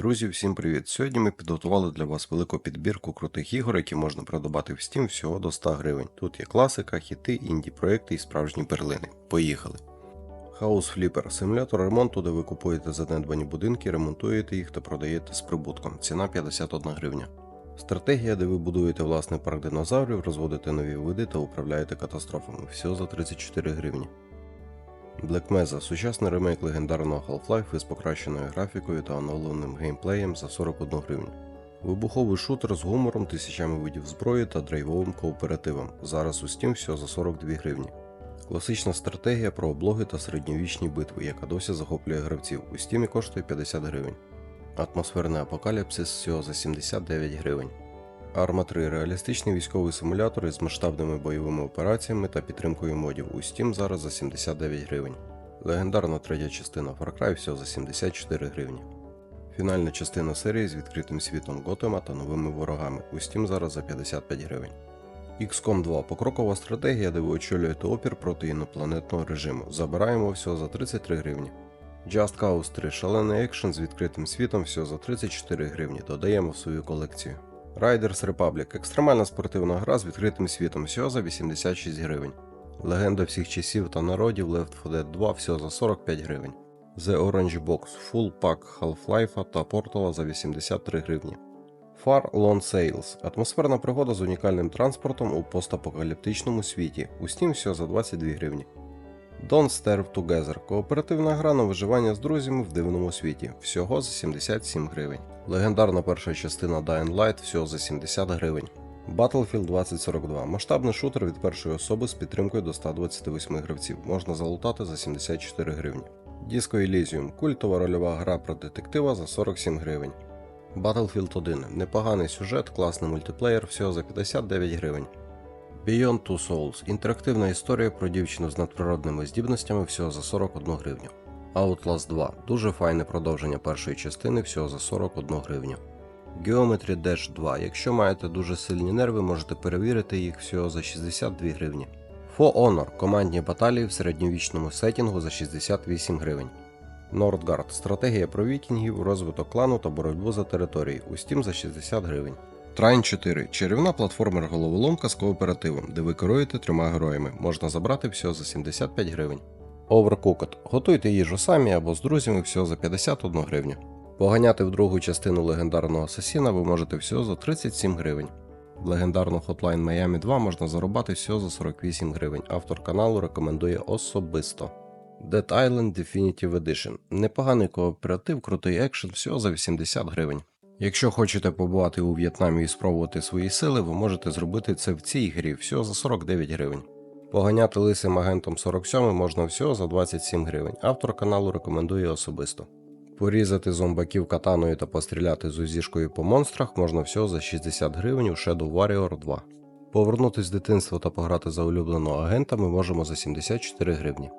Друзі, всім привіт! Сьогодні ми підготували для вас велику підбірку крутих ігор, які можна придбати в Steam всього до 100 гривень. Тут є класика, хіти, інді проекти і справжні перлини. Поїхали! House Flipper – симулятор ремонту, де ви купуєте занедбані будинки, ремонтуєте їх та продаєте з прибутком. Ціна 51 гривня. Стратегія, де ви будуєте власний парк динозаврів, розводите нові види та управляєте катастрофами. Всього за 34 гривні. Black Mesa – сучасний ремейк легендарного Half-Life із покращеною графікою та оновленим геймплеєм за 41 гривню. Вибуховий шутер з гумором, тисячами видів зброї та драйвовим кооперативом. Зараз у Steam всього за 42 гривні. Класична стратегія про облоги та середньовічні битви, яка досі захоплює гравців. У Steam коштує 50 гривень. Атмосферний апокаліпсис всього за 79 гривень. Arma 3 реалістичний військовий симулятор із масштабними бойовими операціями та підтримкою модів. У Steam зараз за 79 гривень. Легендарна третя частина Far Cry всього за 74 гривні. Фінальна частина серії з відкритим світом Готема та новими ворогами. У Steam зараз за 55 гривень. XCOM 2 покрокова стратегія, де ви очолюєте опір проти інопланетного режиму. Забираємо всього за 33 гривні. Just Cause 3 шалений екшен з відкритим світом всього за 34 гривні. Додаємо в свою колекцію. Riders Republic екстремальна спортивна гра з відкритим світом всього за 86 гривень. Легенда всіх часів та народів Left 4 Dead 2 всього за 45 гривень. The Orange Box Full Pack Half-Life та Portal за 83 гривні. Far Lone Sails атмосферна пригода з унікальним транспортом у постапокаліптичному світі. У Steam всього за 22 гривні. Don't Starve Together кооперативна гра на виживання з друзями в дивному світі. Всього за 77 гривень. Легендарна перша частина Dying Light всього за 70 гривень. Battlefield 2042 масштабний шутер від першої особи з підтримкою до 128 гравців. Можна залутати за 74 гривні. Disco Elysium культова рольова гра про детектива за 47 гривень. Battlefield 1 непоганий сюжет, класний мультиплеєр всього за 59 гривень. Beyond Two Souls інтерактивна історія про дівчину з надприродними здібностями всього за 41 гривню. Outlast 2 дуже файне продовження першої частини всього за 41 гривню. Geometry Dash 2. Якщо маєте дуже сильні нерви, можете перевірити їх всього за 62 гривні. For Honor командні баталії в середньовічному сетінгу за 68 гривень. Nordgard стратегія про вікінгів, розвиток клану та боротьбу за території. У Steam за 60 гривень. Трайн 4 чарівна платформер головоломка з кооперативом, де ви керуєте трьома героями. Можна забрати всього за 75 гривень. Overcooked. Готуйте їжу самі або з друзями всього за 51 гривню. Поганяти в другу частину легендарного асасіна ви можете всього за 37 гривень. Легендарну Hotline Miami 2 можна зарубати всього за 48 гривень. Автор каналу рекомендує особисто. Dead Island Definitive Edition. Непоганий кооператив, крутий екшен всього за 80 гривень. Якщо хочете побувати у В'єтнамі і спробувати свої сили, ви можете зробити це в цій грі всього за 49 гривень. Поганяти лисим агентом 47 можна всього за 27 гривень. Автор каналу рекомендує особисто. Порізати зомбаків катаною та постріляти з узішкою по монстрах можна всього за 60 гривень у Shadow Warrior 2. Повернутись з дитинства та пограти за улюбленого агента ми можемо за 74 гривні.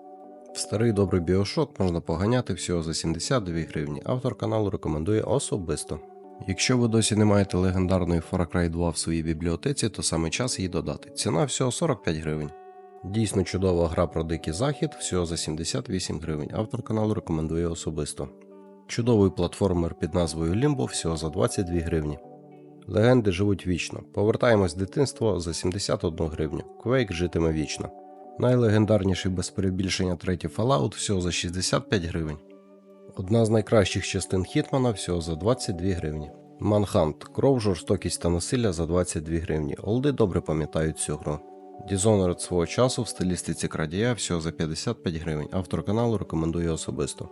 В старий добрий біошок можна поганяти всього за 72 гривні. Автор каналу рекомендує особисто. Якщо ви досі не маєте легендарної Far Cry 2 в своїй бібліотеці, то саме час її додати. Ціна всього 45 гривень. Дійсно чудова гра про дикий захід, всього за 78 гривень. Автор каналу рекомендує особисто. Чудовий платформер під назвою Limbo всього за 22 гривні. Легенди живуть вічно. Повертаємось в дитинство за 71 гривню. Quake житиме вічно. Найлегендарніший без перебільшення третій Fallout всього за 65 гривень. Одна з найкращих частин Хітмана всього за 22 гривні. Манхант кров, жорстокість та насилля за 22 гривні. Олди добре пам'ятають цю гру. Dishonored свого часу в стилістиці крадія всього за 55 гривень. Автор каналу рекомендує особисто.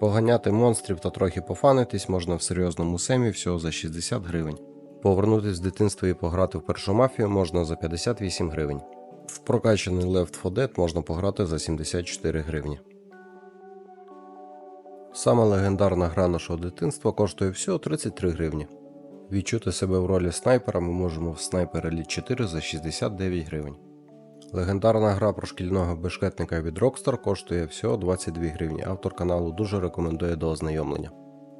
Поганяти монстрів та трохи пофанитись можна в серйозному семі всього за 60 гривень. Повернутись з дитинства і пограти в першу мафію можна за 58 гривень. В прокачаний Left 4 Dead можна пограти за 74 гривні. Саме легендарна гра нашого дитинства коштує всього 33 гривні. Відчути себе в ролі снайпера ми можемо в Sniper Elite 4 за 69 гривень. Легендарна гра про шкільного бешкетника від Rockstar коштує всього 22 гривні. Автор каналу дуже рекомендує до ознайомлення.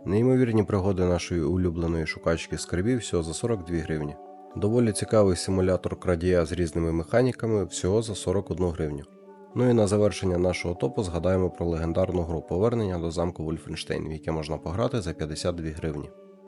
Неймовірні пригоди нашої улюбленої шукачки скарбів всього за 42 гривні. Доволі цікавий симулятор крадія з різними механіками всього за 41 гривню. Ну і на завершення нашого топу згадаємо про легендарну гру повернення до замку Вольфенштейн, в яке можна пограти за 52 гривні.